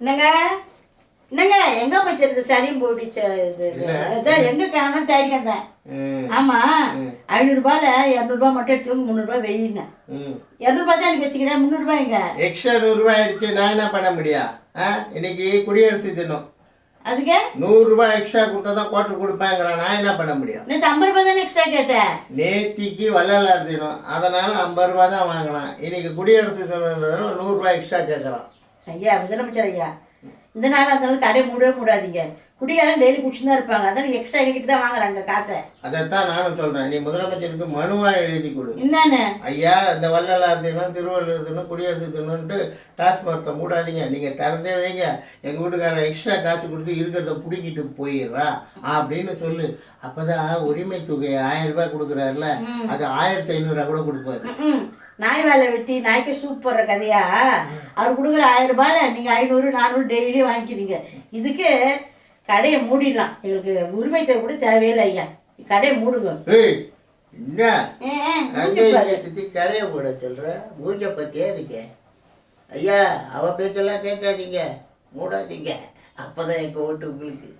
என்னங்க? என்னங்க? எங்க போச்சு சரியும் போயிடுச்சு? இது இதான் எங்க காணும் தேடி வந்தேன். ஆமா. ஐநூறுரூபால இரநூறுபா மட்டும் எடுத்து முந்நூறுபா வெயினேன். இரநூறுபா தான் எனக்கு வச்சுக்கிறேன். முந்நூறுபா எங்க? எக்ஸ்ட்ரா நூறுரூவா ஆயிடுச்சு நான் என்ன பண்ண முடியும் ஆ? இன்னைக்கு குடியரசு தினம். அதுக்கு? நூறுரூவா எக்ஸ்ட்ரா கொடுத்தா தான் குவார்டர் கொடுப்பேங்கிறான். நான் என்ன பண்ண முடியும்? நேற்று ஐம்பது ரூபாய் தானே எக்ஸ்ட்ரா கேட்டேன். நேத்திக்கு வள்ளலார் தினம். அதனால ஐம்பது ரூபா தான் வாங்கலாம். இன்னைக்கு குடியரசு தினம்ன்றதுனால நூறுரூவா எக்ஸ்ட்ரா கேட்குறான் ஐயா முதலமைச்சர் ஐயா இந்த நாள் இருந்தாலும் கடை மூடவே மூடாதீங்க. குடிகாரன் டெய்லி குடிச்சு தான் இருப்பாங்க. அதான் நீங்கள் எக்ஸ்ட்ரா எங்கிட்ட தான் வாங்குறாங்க காசை. அதைத்தான் நானும் சொல்றேன். நீ முதலமைச்சருக்கு மனுவா எழுதி கொடு. என்னன்னு? ஐயா இந்த வள்ளலார் தினம் திருவள்ளுவர் தினம் குடியரசு தினம்ன்ட்டு டாஸ்மார்க்கை மூடாதீங்க. நீங்கள் திறந்தே வைங்க. எங்கள் வீட்டுக்காரன் எக்ஸ்ட்ரா காசு கொடுத்து இருக்கிறத பிடிக்கிட்டு போயிடுறா அப்படின்னு சொல்லு. அப்பதான் உரிமை தொகை ஆயிரம் ரூபாய் கொடுக்குறாருல. அது ஆயிரத்தி ஐநூறுரூவா கூட கொடுப்பாரு. நாய் வேலை வெட்டி நாய்க்கு சூப் போடுற கதையா? அவர் கொடுக்குற ஆயிரம் ரூபாயில நீங்கள் ஐநூறு நானூறு டெய்லி வாங்கிக்கிறீங்க. இதுக்கு கடையை மூடிடலாம். எங்களுக்கு உரிமை தேவை கூட தேவையில்லை ஐயா. கடையை மூடுங்க. கடையை போட சொல்கிற மூஞ்ச பற்றியே அதுக்கு ஐயா அவ பேச்செல்லாம் கேட்காதீங்க. மூடாதீங்க. அப்போ தான் எங்கள் ஓட்டு உங்களுக்கு.